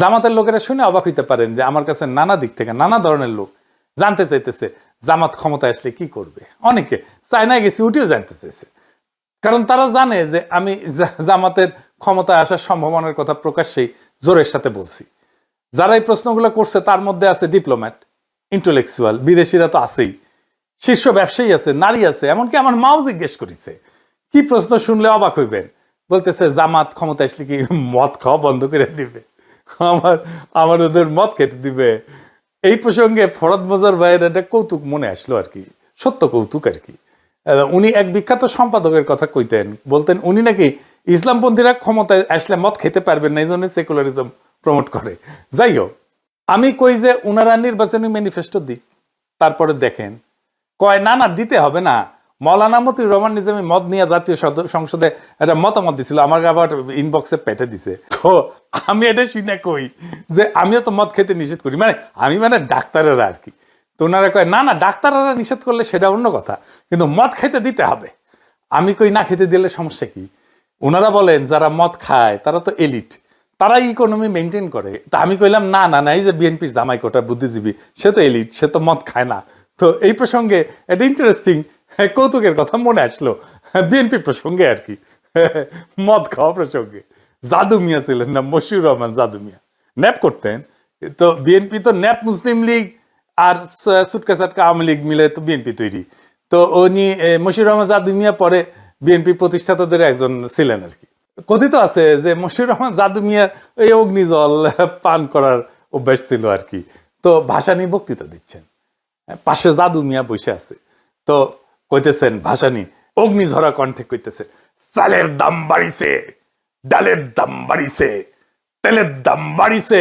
জামাতের লোকেরা শুনে অবাক হইতে পারেন যে আমার কাছে নানা দিক থেকে নানা ধরনের লোক জানতে চাইতেছে জামাত ক্ষমতায় আসলে কি করবে। অনেকে চায়নায় গেছি উঠিও জানতে চাইছে। কারণ তারা জানে যে আমি জামাতের ক্ষমতায় আসার সম্ভাবনার কথা প্রকাশ্যেই জোরের সাথে বলছি। যারা এই প্রশ্নগুলো করছে তার মধ্যে আছে ডিপ্লোম্যাট, ইন্টেলেকচুয়াল, বিদেশিরা তো আছেই। শীর্ষ ব্যবসায়ী আছে, নারী আছে, এমনকি আমার মাও জিজ্ঞেস করেছে, কি প্রশ্ন শুনলে অবাক হইবেন? বলতেছে, জামাত ক্ষমতা আসলে কি মদ খাওয়া বন্ধ করে দিবে? আমার আমার ওদের মদ খেতে দিবে। এই প্রসঙ্গে ফরদ মজার ভাইয়ের একটা কৌতুক মনে আসলো আর কি, সত্য কৌতুক আর কি। উনি এক বিখ্যাত সম্পাদকের কথা কইতেন, বলতেন উনি নাকি ইসলামপন্থীরা ক্ষমতায় আসলে মদ খেতে পারবেন না, এই জন্য সেকুলারিজম প্রমোট করে। যাই হোক, আমি কই যে ওনারা নির্বাচনী ম্যানিফেস্টো দিক, তারপরে দেখেন। কয়, না না, দিতে হবে না। মৌলানা মতিউর রহমান নিজামী মদ নিয়ে জাতীয় সংসদে একটা মতামত দিছিল, আমার আবার ইনবক্সে পেটে দিছে। তো আমি এটা শুনে কই যে আমিও তো মদ খেতে নিষেধ করি। মানে আমি মানে ডাক্তারেরা আর কি। তো ওনারা কয়, না না, ডাক্তাররা নিষেধ করলে সেটা অন্য কথা, কিন্তু মদ খেতে দিতে হবে। আমি কই, না, খেতে দিলে সমস্যা কি? ওনারা বলেন, যারা মদ খায়, তারা তো এলিট। তারা ইকোনমি মেনটেন করে। তা আমি কইলাম, না না না, এই যে বিএনপির জামাই কোটা বুদ্ধিজীবী, সে তো এলিট, সে তো মদ খায় না। তো এই প্রসঙ্গে এটা ইন্টারেস্টিং কৌতুকের কথা মনে আসলো। বিএনপি প্রসঙ্গে আর কি। মদ খাওয়া প্রসঙ্গে। জাদু মিয়া ছিলেন না, মশিউর রহমান জাদু মিয়া। ন্যাপ করতেন। তো বিএনপি তো ন্যাপ মুসলিম লীগ আর সুটকা সাটকা আওয়ামী লীগ মিলে তো বিএনপি তৈরি। তো উনি মশিউর রহমান জাদু মিয়া পরে বিএনপি প্রতিষ্ঠাতাদের একজন ছিলেন আর কি। কথিত আছে যে মশিউর রহমান জাদু মিয়ার এই অগ্নিজল পান করার অভ্যাস ছিল আর কি। তো ভাষা নিয়ে বক্তৃতা দিচ্ছেন। পাশে জাদু মিয়া বসে আছে। তো কইতেছেন, ভাসানি, অগ্নিঝরা কণ্ঠে কইতেছে, চালের দাম বাড়িছে, ডালের দাম বাড়িছে, তেলের দাম বাড়িছে,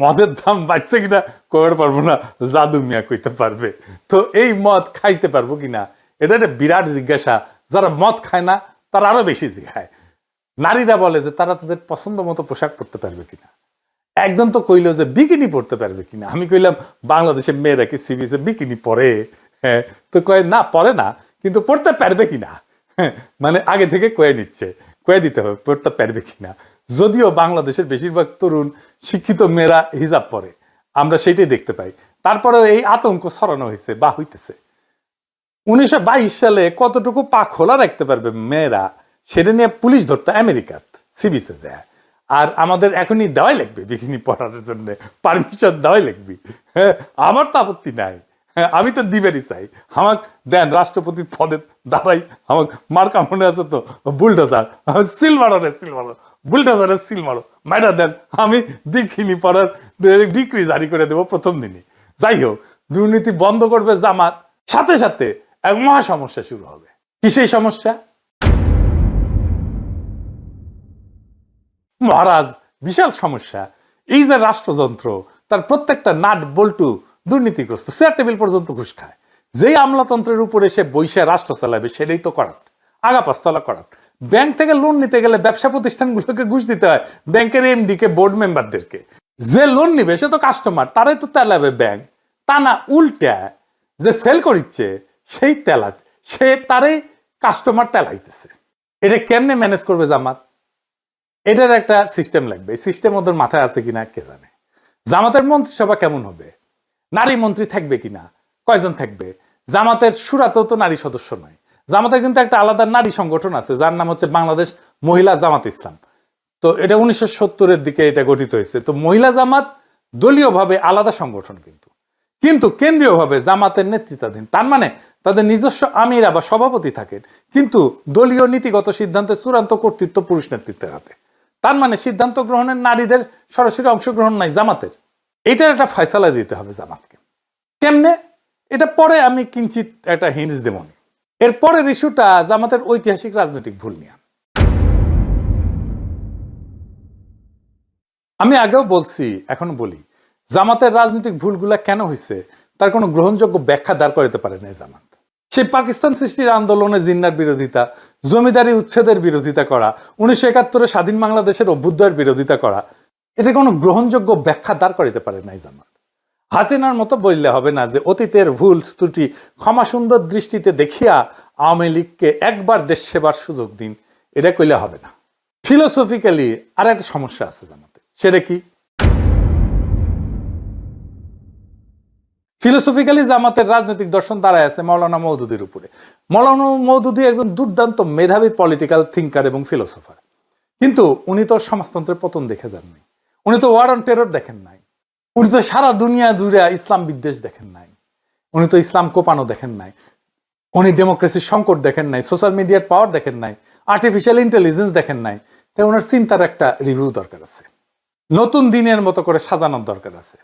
মদের দাম বাড়ছে কিনা কইতে পারব না, জাদু মিয়া কইতে পারবে। তো এই মদ খাইতে পারব কিনা? এটা একটা বিরাট জিজ্ঞাসা। যারা মদ খায় না, তারা আরও বেশি জিজ্ঞায় নারীরা বলে যে, তারা তাদের পছন্দ মতো পোশাক পরতে পারবে কিনা? একজন তো কইলো যে, বিকিনি পরতে পারবে কিনা? আমি কইলাম, বাংলাদেশের মেয়েরা কি সিবিসে বিকিনি পরে? হ্যাঁ তো কয় না পরে না কিন্তু পড়তে পারবে কিনা হ্যাঁ, মানে আগে থেকে কয়ে নিচ্ছে কয়ে দিতে হবে পড়তে পারবে কিনা যদিও বাংলাদেশের বেশিরভাগ তরুণ শিক্ষিত মেয়েরা হিজাব পরে আমরা সেটাই দেখতে পাই। তারপরেও এই আতঙ্ক ছড়ানো হয়েছে বা হইতেছে। উনিশশো বাইশ সালে কতটুকু পা খোলা রাখতে পারবে মেয়েরা সেটা নিয়ে পুলিশ ধরতো আমেরিকাত সিবিসে যায় আর আমাদের এখনই দেওয়াই লাগবে বিকিনি পড়ার জন্য পারমিশন দেওয়াই লাগবে। হ্যাঁ আমার তো আপত্তি নাই। আমি তো দিবেরই চাই। আমাক দেন, রাষ্ট্রপতি পদে দাঁড়াই, আমাক মার্কা মনে আছে তো, বুলডোজার। সিল মারো রে, সিল মারো। বুলডোজারে সিল দেন, আমি বিকিনি পড়ার ডিগ্রি জারি করে দেবো প্রথম দিনই। যাই হোক, দুর্নীতি বন্ধ করবে জামাত। সাথে সাথে এক মহা সমস্যা শুরু হবে। কি সেই সমস্যা? মহারাজ, বিশাল সমস্যা। এই যে রাষ্ট্রযন্ত্র, তার প্রত্যেকটা নাট, বল্টু দুর্নীতিগ্রস্ত চেয়ার টেবিল পর্যন্ত ঘুষ খায়। যেই আমলাতন্ত্রের উপরে সে বৈশা রাষ্ট্র চালাবে, সেটাই তো করাট আগা পাঁচতলা করাট ব্যাংক থেকে লোন নিতে গেলে ব্যবসা প্রতিষ্ঠানগুলোকে ঘুষ দিতে হয় ব্যাংকের এমডি কে বোর্ড মেম্বারদেরকে যে লোন নিবে, সে তো কাস্টমার তারাই তো তেলাবে ব্যাংক। তা না, উল্টা যে সেল করিচ্ছে, সেই তেলা সে তারাই কাস্টমার তেলাইতেছে। এটা কেমনে ম্যানেজ করবে জামাত? এটার একটা সিস্টেম লাগবে। সিস্টেম ওদের মাথায় আছে কিনা, কে জানে? জামাতের মন্ত্রিসভা কেমন হবে? নারী মন্ত্রী থাকবে কিনা? কয়জন থাকবে? জামাতের সুরাতেও তো নারী সদস্য নয়। জামাতের কিন্তু একটা আলাদা নারী সংগঠন আছে, যার নাম হচ্ছে বাংলাদেশ মহিলা জামাত ইসলাম। তো এটা উনিশশো সত্তরের দিকে এটা গঠিত হয়েছে। তো মহিলা জামাত দলীয়ভাবে আলাদা সংগঠন কিন্তু। কিন্তু কেন্দ্রীয়ভাবে জামাতের নেতৃত্বাধীন, তার মানে তাদের নিজস্ব আমিরা বা সভাপতি থাকেন, কিন্তু দলীয় নীতিগত সিদ্ধান্তে চূড়ান্ত কর্তৃত্ব পুরুষ নেতৃত্বের হাতে। তার মানে সিদ্ধান্ত গ্রহণের নারীদের সরাসরি অংশগ্রহণ নাই জামাতের। এটার একটা ফয়সালা দিতে হবে জামাতকে। কেমনে? এটা পরে আমি কিঞ্চিত একটা হিন্স দেবনি এর পরের ইস্যুটা জামাতের ঐতিহাসিক রাজনৈতিক ভুল নিয়ে। আমি আগেও বলছি, এখনও বলি, জামাতের রাজনৈতিক ভুলগুলা কেন হয়েছে তার কোনো গ্রহণযোগ্য ব্যাখ্যা দাঁড় করাতে পারে না জামাত। সেই পাকিস্তান সৃষ্টির আন্দোলনে জিন্নার বিরোধিতা, জমিদারি উচ্ছেদের বিরোধিতা করা, উনিশশো একাত্তরে স্বাধীন বাংলাদেশের অভ্যুদয়ের বিরোধিতা করা, এটা কোনো গ্রহণযোগ্য ব্যাখ্যা দাঁড় করাতে পারে না জামাত। হাসিনার মতো বললে হবে না যে অতীতের ভুল ত্রুটি, ক্ষমা সুন্দর দৃষ্টিতে দেখিয়া আওয়ামী লীগকে একবার দেশ সেবার সুযোগ দিন, এটা কইলে হবে না। ফিলোসফিক্যালি আর একটা সমস্যা আছে জানাতে সেটা কি? ফিলোসফিক্যালি জামাতের রাজনৈতিক দর্শন দাঁড়ায় আছে মৌলানা মৌদুদির উপরে। মৌলানা মৌদুদি একজন দুর্দান্ত মেধাবী পলিটিক্যাল থিঙ্কার এবং ফিলোসফার কিন্তু উনি তো সমাজতন্ত্রের পতন দেখে যাননি। উনি তো ওয়ার অন টেরর দেখেন নাই। উনি তো সারা দুনিয়া জুড়ে ইসলাম বিদ্বেষ দেখেন নাই। উনি তো ইসলাম কোপানো দেখেন নাই। উনি ডেমোক্রেসির সংকট দেখেন নাই, সোশ্যাল মিডিয়ার পাওয়ার দেখেন নাই আর্টিফিশিয়াল ইন্টেলিজেন্স দেখেন নাই। তাই ওনার চিন্তার একটা রিভিউ দরকার আছে। নতুন দিনের মতো করে সাজানোর দরকার আছে।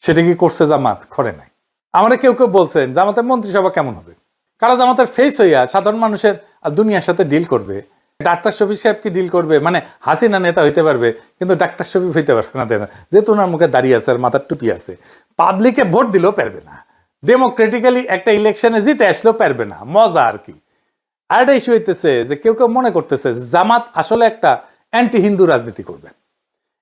সেটা কি করছে জামাত? করে নাই। আমরা কেউ কেউ বলছেন, জামাতের মন্ত্রিসভা কেমন হবে? কারা জামাতের ফেস হইয়া সাধারণ মানুষের আর দুনিয়ার সাথে ডিল করবে? ডাক্তার শফিক সাহেব কি ডিল করবে? মানে হাসিনা নেতা হইতে পারবে, কিন্তু ডাক্তার শফিক হইতে পারবে না না যেহেতু ওনার মুখে দাঁড়িয়ে আছে আর মাথার টুপি আছে। পাবলিকে ভোট দিলেও পারবে না। ডেমোক্রেটিক্যালি একটা ইলেকশনে জিতে আসলেও পারবে না। মজা আর কি। আর একটা ইস্যু হইতেছে যে কেউ কেউ মনে করতেছে জামাত আসলে একটা অ্যান্টি হিন্দু রাজনীতি করবে।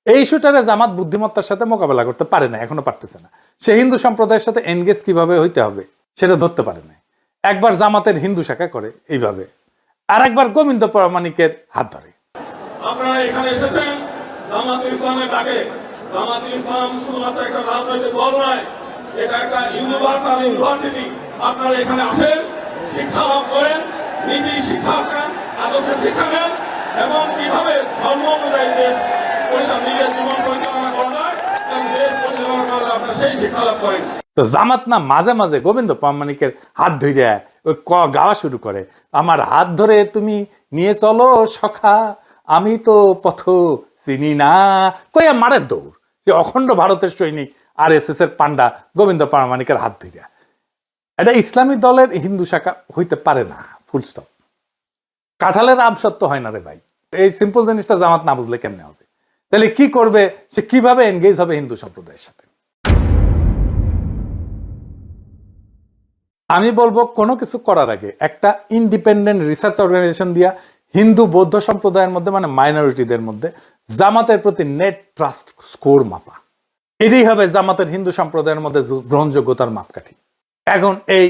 এই ইস্যুটারে জামাত বুদ্ধিমত্তার সাথে মোকাবেলা করতে পারে না, এখনও পারতেছে না। সে হিন্দু সম্প্রদায়ের সাথে এনগেজ কীভাবে হইতে হবে, সেটা ধরতে পারে না একবার জামাতের হিন্দু শাখা করে, এইভাবে। আর একবার গোবিন্দ প্রামাণিকের হাত ধরে। আপনারা এখানে এসেছেন জামাত ইসলামের ডাকে। জামাত ইসলাম শুধুমাত্র একটা রাজনৈতিক দল নয় এটা একটা ইউনিভার্সাল ইউনিভার্সিটি আপনারা এখানে আসেন শিক্ষা লাভ করেন নীতি শিক্ষা নেন শিক্ষা নেন এবং কীভাবে ধর্ম অনুযায়ী দেশ নিজের জীবন পরিচালনা করা যায় এবং দেশ পরিচালনা করা যায় আপনারা সেই শিক্ষা লাভ করেন। তো জামাত না মাঝে মাঝে গোবিন্দ প্রামাণিকের হাত ধরে ওই ক- গাওয়া শুরু করে। আমার হাত ধরে তুমি নিয়ে চলো সখা। আমি তো পথ চিনি না। কইয়া মারের দৌড়। যে অখণ্ড ভারতের সৈনিক আর এস এস এর পান্ডা গোবিন্দ প্রামাণিকের হাত ধরিয়া। এটা ইসলামী দলের হিন্দু শাখা হইতে পারে না ফুল স্টপ কাঁঠালের আমসত্ব হয় না রে ভাই। এই সিম্পল জিনিসটা জামাত না বুঝলে কেমনে হবে? তাহলে কি করবে? সে কীভাবে এনগেজ হবে হিন্দু সম্প্রদায়ের সাথে? আমি বলব কোনো কিছু করার আগে একটা ইন্ডিপেন্ডেন্ট রিসার্চ অর্গানাইজেশন দিয়া হিন্দু বৌদ্ধ সম্প্রদায়ের মধ্যে মানে মাইনরিটিদের মধ্যে জামাতের প্রতি নেট ট্রাস্ট স্কোর মাপা। এটাই হবে জামাতের হিন্দু সম্প্রদায়ের মধ্যে গ্রহণযোগ্যতার মাপকাঠি। এখন এই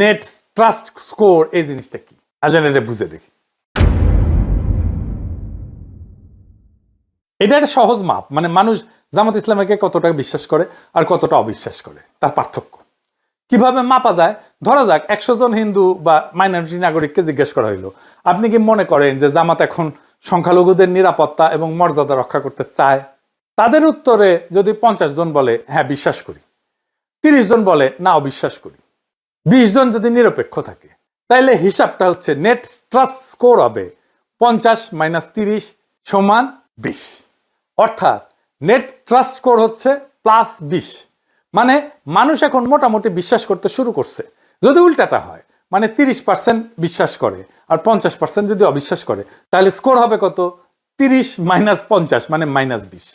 নেট ট্রাস্ট স্কোর এই জিনিসটা কি? আসেন এটা বুঝে দেখি। এটা একটা সহজ মাপ মানে মানুষ জামাত ইসলামকে কতটা বিশ্বাস করে আর কতটা অবিশ্বাস করে, তার পার্থক্য। কীভাবে মাপা যায়? ধরা যাক, একশো জন হিন্দু বা মাইনরিটি নাগরিককে জিজ্ঞেস করা হইল। আপনি কি মনে করেন যে জামাত এখন সংখ্যালঘুদের নিরাপত্তা এবং মর্যাদা রক্ষা করতে চায়? তাদের উত্তরে যদি পঞ্চাশ জন বলে হ্যাঁ বিশ্বাস করি। তিরিশ জন বলে না অবিশ্বাস করি। বিশ জন যদি নিরপেক্ষ থাকে, তাইলে হিসাবটা হচ্ছে নেট ট্রাস্ট স্কোর হবে পঞ্চাশ মাইনাস তিরিশ সমান বিশ। অর্থাৎ নেট ট্রাস্ট স্কোর হচ্ছে প্লাস বিশ। মানে মানুষ এখন মোটামুটি বিশ্বাস করতে শুরু করছে। যদি উল্টাটা হয় মানে তিরিশ পার্সেন্ট বিশ্বাস করে আর পঞ্চাশ পার্সেন্ট যদি অবিশ্বাস করে, তাহলে স্কোর হবে কত? তিরিশ মাইনাস পঞ্চাশ মানে মাইনাস বিশ।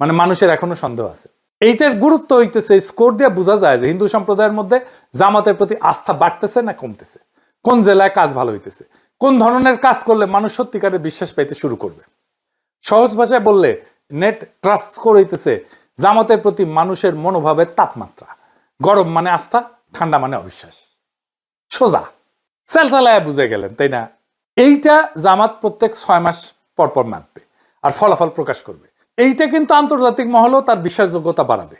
মানে মানুষের এখনও সন্দেহ আছে। এইটার গুরুত্ব হইতেছে স্কোর দিয়ে বোঝা যায় যে হিন্দু সম্প্রদায়ের মধ্যে জামাতের প্রতি আস্থা বাড়তেছে না কমতেছে? কোন জেলায় কাজ ভালো হইতেছে? কোন ধরনের কাজ করলে মানুষ সত্যিকারের বিশ্বাস পাইতে শুরু করবে? সহজ ভাষায় বললে নেট ট্রাস্ট স্কোর হইতেছে জামাতের প্রতি মানুষের মনোভাবের তাপমাত্রা। গরম মানে আস্থা, ঠান্ডা মানে অবিশ্বাস। সোজা। সেলসালায় বুঝে গেলেন, তাই না? এইটা জামাত প্রত্যেক ছয় মাস পর পর মাপবে আর ফলাফল প্রকাশ করবে। এইটা কিন্তু আন্তর্জাতিক মহলেও তার বিশ্বাসযোগ্যতা বাড়াবে,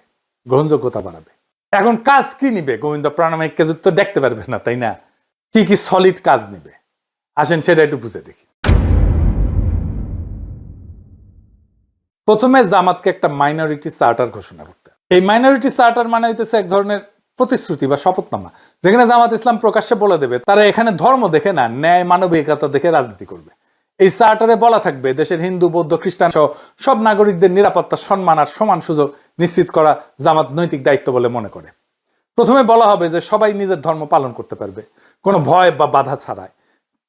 গ্রহণযোগ্যতা বাড়াবে। এখন কাজ কি নিবে? গোবিন্দ প্রাণামিককে তো দেখতে পারবে না, তাই না? কি কি সলিড কাজ নিবে? আসেন সেটা একটু বুঝে দেখি। প্রথমে জামাতকে একটা মাইনরিটি চার্টার ঘোষণা করতে এই মাইনরিটি চার্টার মানে হইতেছে এক ধরনের প্রতিশ্রুতি বা শপথনামা, যেখানে জামাত ইসলাম প্রকাশ্যে বলে দেবে, তারা এখানে ধর্ম দেখে না, ন্যায়, মানবিকতা দেখে রাজনীতি করবে। এই চার্টারে বলা থাকবে, দেশের হিন্দু, বৌদ্ধ, খ্রিস্টান সহ সব নাগরিকদের নিরাপত্তা, সম্মান আর সমান সুযোগ নিশ্চিত করা জামাত নৈতিক দায়িত্ব বলে মনে করে। প্রথমে বলা হবে যে সবাই নিজের ধর্ম পালন করতে পারবে, কোনো ভয় বা বাধা ছাড়াই।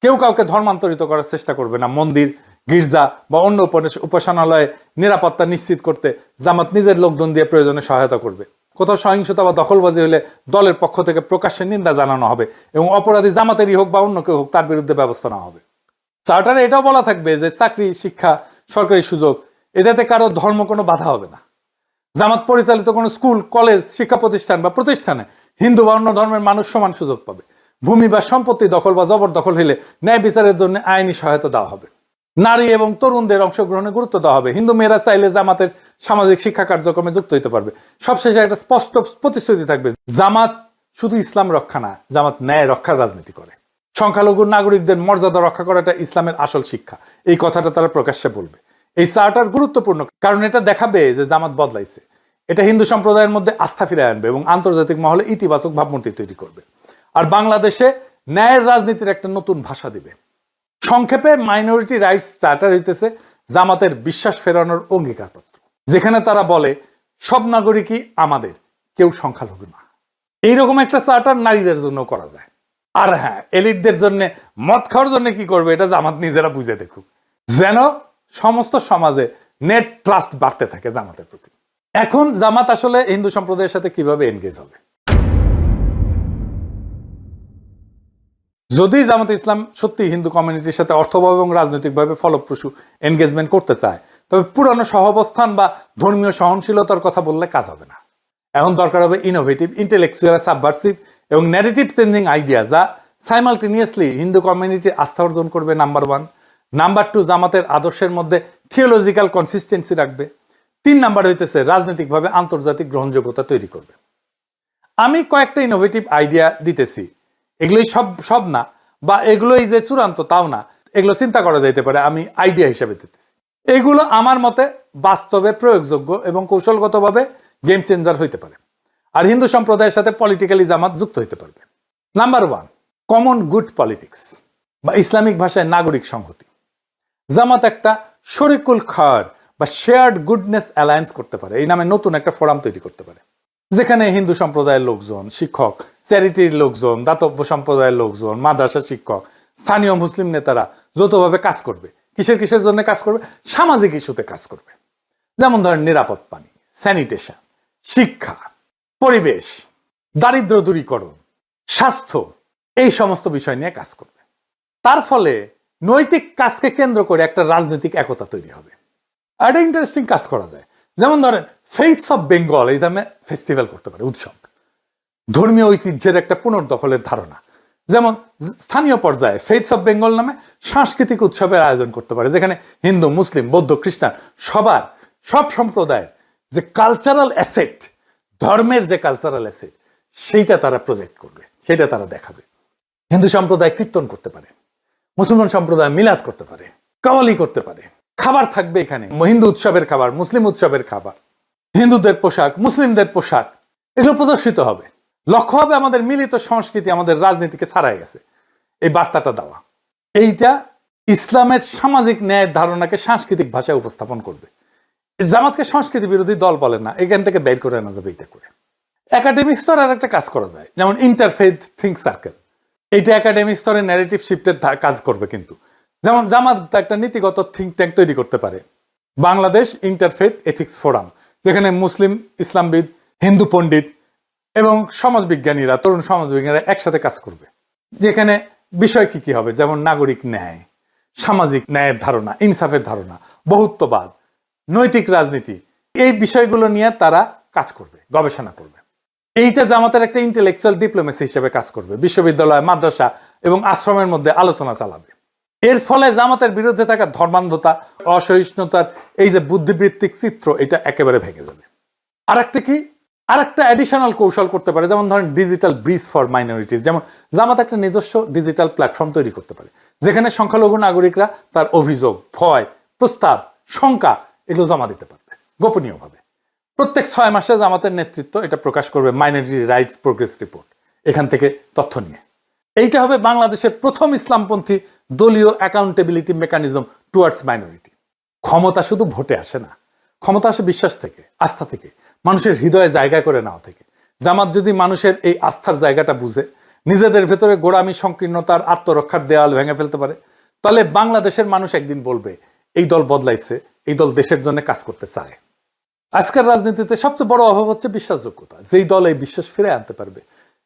কেউ কাউকে ধর্মান্তরিত করার চেষ্টা করবে না, মন্দির গির্জা বা অন্য উপাস- উপাসনালয়ে নিরাপত্তা নিশ্চিত করতে জামাত নিজের লোকজন দিয়ে প্রয়োজনে সহায়তা করবে। কোথাও সহিংসতা বা দখলবাজি হলে দলের পক্ষ থেকে প্রকাশ্যে নিন্দা জানানো হবে এবং অপরাধী জামাতেরই হোক বা অন্য কেউ হোক তার বিরুদ্ধে ব্যবস্থা নেওয়া হবে। চার্টারে এটাও বলা থাকবে যে চাকরি, শিক্ষা, সরকারি সুযোগ, এটাতে কারও ধর্ম কোনো বাধা হবে না। জামাত পরিচালিত কোনো স্কুল, কলেজ, শিক্ষা প্রতিষ্ঠান বা প্রতিষ্ঠানে হিন্দু বা অন্য ধর্মের মানুষ সমান সুযোগ পাবে। ভূমি বা সম্পত্তি দখল বা জবরদখল হলে ন্যায় বিচারের জন্য আইনি সহায়তা দেওয়া হবে। নারী এবং তরুণদের অংশগ্রহণে গুরুত্ব দেওয়া হবে। হিন্দু মেয়েরা চাইলে জামাতের সামাজিক শিক্ষা কার্যক্রমে যুক্ত হতে পারবে। সবশেষে একটা স্পষ্ট প্রতিশ্রুতি থাকবে, জামাত শুধু ইসলাম রক্ষা না, জামাত ন্যায় রক্ষার রাজনীতি করে। সংখ্যালঘু নাগরিকদের মর্যাদা রক্ষা করাটা ইসলামের আসল শিক্ষা। এই কথাটা তারা প্রকাশ্যে বলবে। এই চার্টার গুরুত্বপূর্ণ কারণ এটা দেখাবে যে জামাত বদলাইছে। এটা হিন্দু সম্প্রদায়ের মধ্যে আস্থা ফিরে আনবে এবং আন্তর্জাতিক মহলে ইতিবাচক ভাবমূর্তি তৈরি করবে। আর বাংলাদেশে ন্যায়ের রাজনীতির একটা নতুন ভাষা দিবে। সংক্ষেপে মাইনরিটি রাইটস চার্টার হইতেছে জামাতের বিশ্বাস ফেরানোর অঙ্গীকারপত্র, যেখানে তারা বলে, সব নাগরিকই আমাদের, কেউ সংখ্যালঘু না। এইরকম একটা চার্টার নারীদের জন্য করা যায়। আর হ্যাঁ এলিটদের জন্য মদ খাওয়ার জন্য কি করবে, এটা জামাত নিজেরা বুঝে দেখুক। যেন সমস্ত সমাজে নেট ট্রাস্ট বাড়তে থাকে জামাতের প্রতি। এখন জামাত আসলে হিন্দু সম্প্রদায়ের সাথে কীভাবে এনগেজ হবে? যদি জামাত ইসলাম সত্যি হিন্দু কমিউনিটির সাথে অর্থভাবে এবং রাজনৈতিকভাবে ফলপ্রসূ এনগেজমেন্ট করতে চায়, তবে পুরানো সহাবস্থান বা ধর্মীয় সহনশীলতার কথা বললে কাজ হবে না। এখন দরকার হবে ইনোভেটিভ ইন্টেলেকচুয়াল সাবভার্সিভ এবং ন্যারেটিভ চেঞ্জিং আইডিয়া যা সাইমালটেনিয়াসলি হিন্দু কমিউনিটির আস্থা অর্জন করবে নাম্বার ওয়ান নাম্বার টু জামাতের আদর্শের মধ্যে থিওলজিক্যাল কনসিস্টেন্সি রাখবে। তিন নাম্বার হইতেছে রাজনৈতিকভাবে আন্তর্জাতিক গ্রহণযোগ্যতা তৈরি করবে। আমি কয়েকটা ইনোভেটিভ আইডিয়া দিতেছি। এগুলোই সব সব না। বা এগুলোই যে চূড়ান্ত, তাও না। এগুলো চিন্তা করা যাইতে পারে, আমি আইডিয়া হিসেবে দিতেছি। এগুলো আমার মতে বাস্তবে প্রয়োগযোগ্য এবং কৌশলগতভাবে গেম চেঞ্জার হইতে পারে। আর হিন্দু সম্প্রদায়ের সাথে পলিটিক্যালি জামাত যুক্ত হইতে পারবে। Number one common good politics বা ইসলামিক ভাষায় নাগরিক সংহতি। জামাত একটা শরিকুল খার বা শেয়ার্ড গুডনেস অ্যালায়েন্স করতে পারে। এই নামে নতুন একটা ফোরাম তৈরি করতে পারে। যেখানে হিন্দু সম্প্রদায়ের লোকজন, শিক্ষক চ্যারিটির লোকজন, দাতব্য সম্প্রদায়ের লোকজন মাদ্রাসা শিক্ষক, স্থানীয় মুসলিম নেতারা যৌথভাবে কাজ করবে। কিসের কিসের জন্য কাজ করবে? সামাজিক ইস্যুতে কাজ করবে। যেমন ধরেন নিরাপদ পানি, স্যানিটেশন, শিক্ষা, পরিবেশ, দারিদ্র দূরীকরণ, স্বাস্থ্য, এই সমস্ত বিষয় নিয়ে কাজ করবে। তার ফলে নৈতিক কাজকে কেন্দ্র করে একটা রাজনৈতিক একতা তৈরি হবে। একটা ইন্টারেস্টিং কাজ করা যায়। যেমন ধরেন ফেইথস অফ বেঙ্গল এই দামে ফেস্টিভ্যাল করতে পারে, উৎসব। ধর্মীয় ঐতিহ্যের একটা পুনর্দখলের ধারণা। যেমন স্থানীয় পর্যায়ে ফেইথস অফ বেঙ্গল নামে সাংস্কৃতিক উৎসবের আয়োজন করতে পারে, যেখানে হিন্দু, মুসলিম, বৌদ্ধ, খ্রিস্টান সবার, সব সম্প্রদায়ের যে কালচারাল অ্যাসেট ধর্মের যে কালচারাল অ্যাসেট সেইটা তারা প্রজেক্ট করবে সেটা তারা দেখাবে। হিন্দু সম্প্রদায় কীর্তন করতে পারে, মুসলমান সম্প্রদায় মিলাদ করতে পারে, কাওয়ালি করতে পারে, খাবার থাকবে এখানে, হিন্দু উৎসবের খাবার, মুসলিম উৎসবের খাবার, হিন্দুদের পোশাক, মুসলিমদের পোশাক, এগুলো প্রদর্শিত হবে। লক্ষ্য হবে আমাদের মিলিত সংস্কৃতি আমাদের রাজনীতিকে ছাড়াই গেছে। এই বার্তাটা দেওয়া। এইটা ইসলামের সামাজিক ন্যায়ের ধারণাকে সাংস্কৃতিক ভাষায় উপস্থাপন করবে। জামাতকে সংস্কৃতি বিরোধী দল বলে না, এখান থেকে বের করে আনা যাবে এটা করে। একাডেমিক স্তরে আর একটা কাজ করা যায়, যেমন ইন্টারফেথ থিঙ্ক সার্কেল। এইটা একাডেমিক স্তরে ন্যারেটিভ শিফটের কাজ করবে কিন্তু। যেমন জামাত একটা নীতিগত থিঙ্ক ট্যাঙ্ক তৈরি করতে পারে। বাংলাদেশ ইন্টারফেথ এথিক্স ফোরাম যেখানে মুসলিম, ইসলামবিদ, হিন্দু পণ্ডিত এবং সমাজবিজ্ঞানীরা, তরুণ সমাজবিজ্ঞানীরা একসাথে কাজ করবে। যেখানে বিষয় কি কি হবে? যেমন নাগরিক ন্যায়, সামাজিক ন্যায়ের ধারণা, ইনসাফের ধারণা, বহুত্ববাদ, নৈতিক রাজনীতি, এই বিষয়গুলো নিয়ে তারা কাজ করবে, গবেষণা করবে। এইটা জামাতের একটা ইন্টেলেকচুয়াল ডিপ্লোমেসি হিসেবে কাজ করবে, বিশ্ববিদ্যালয়, মাদ্রাসা এবং আশ্রমের মধ্যে আলোচনা চালাবে। এর ফলে জামাতের বিরুদ্ধে থাকা ধর্মান্ধতা, অসহিষ্ণুতার এই যে বুদ্ধিবৃত্তিক চিত্র, এটা একেবারে ভেঙে যাবে। আর একটা কি? আর একটা অ্যাডিশনাল কৌশল করতে পারে, যেমন ধরেন ডিজিটাল ব্রিজ ফর মাইনরিটিস যেমন জামাত একটা নিজস্ব ডিজিটাল প্ল্যাটফর্ম তৈরি করতে পারে, যেখানে সংখ্যালঘু নাগরিকরা তার অভিযোগ, ভয়, প্রস্তাব, শঙ্কা এগুলো জমা দিতে পারবে, গোপনীয়ভাবে। প্রত্যেক ছয় মাসে জামাতের নেতৃত্ব এটা প্রকাশ করবে মাইনরিটি রাইটস প্রোগ্রেস রিপোর্ট এখান থেকে তথ্য নিয়ে। এইটা হবে বাংলাদেশের প্রথম ইসলামপন্থী দলীয় অ্যাকাউন্টেবিলিটি মেকানিজম টুয়ার্ডস মাইনরিটি ক্ষমতা শুধু ভোটে আসে না, ক্ষমতা আসে বিশ্বাস থেকে, আস্থা থেকে। মানুষের হৃদয়ে জায়গা করে নেওয়া থেকে। জামাত যদি মানুষের এই আস্থার জায়গাটা বুঝে, নিজেদের ভেতরে গোড়ামি, সংকীর্ণতার আত্মরক্ষার দেয়াল ভেঙে ফেলতে পারে, তাহলে বাংলাদেশের মানুষ একদিন বলবে, এই দল বদলাইছে, এই দল দেশের জন্য কাজ করতে চায়। আজকের রাজনীতিতে সবচেয়ে বড় অভাব হচ্ছে বিশ্বাসযোগ্যতা। যেই দল এই বিশ্বাস ফিরে আনতে পারবে,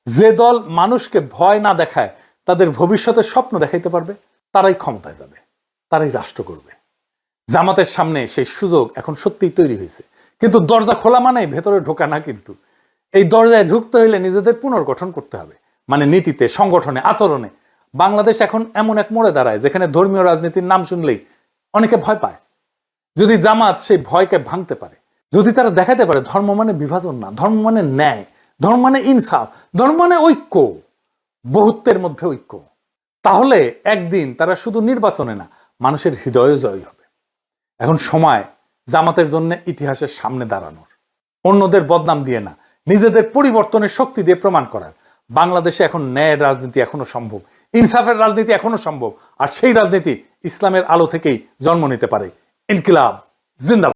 যে দল মানুষকে ভয় না দেখায়, তাদের ভবিষ্যতের স্বপ্ন দেখাইতে পারবে, তারাই ক্ষমতায় যাবে, তারাই রাষ্ট্র করবে জামাতের সামনে সেই সুযোগ এখন সত্যিই তৈরি হয়েছে। কিন্তু দরজা খোলা মানে ভেতরে ঢোকা না কিন্তু। এই দরজায় ঢুকতে হইলে নিজেদের পুনর্গঠন করতে হবে। মানে নীতিতে, সংগঠনে, আচরণে। বাংলাদেশ এখন এমন এক মোড়ে দাঁড়ায়, যেখানে ধর্মীয় রাজনীতির নাম শুনলেই অনেকে ভয় পায়। যদি জামাত সেই ভয়কে ভাঙতে পারে, যদি তারা দেখাতে পারে ধর্ম মানে বিভাজন না, ধর্ম মানে ন্যায়, ধর্ম মানে ইনসাফ, ধর্ম মানে ঐক্য, বহুত্বের মধ্যে ঐক্য, তাহলে একদিন তারা শুধু নির্বাচনে না, মানুষের হৃদয়ে জয় হবে। এখন সময় জামাতের জন্য ইতিহাসের সামনে দাঁড়ানোর। অন্যদের বদনাম দিয়ে না, নিজেদের পরিবর্তনের শক্তি দিয়ে প্রমাণ করার। বাংলাদেশে এখন ন্যায়ের রাজনীতি এখনও সম্ভব, ইনসাফের রাজনীতি এখনও সম্ভব, আর সেই রাজনীতি ইসলামের আলো থেকেই জন্ম নিতে পারে। ইনকিলাব, জিন্দাবাদ।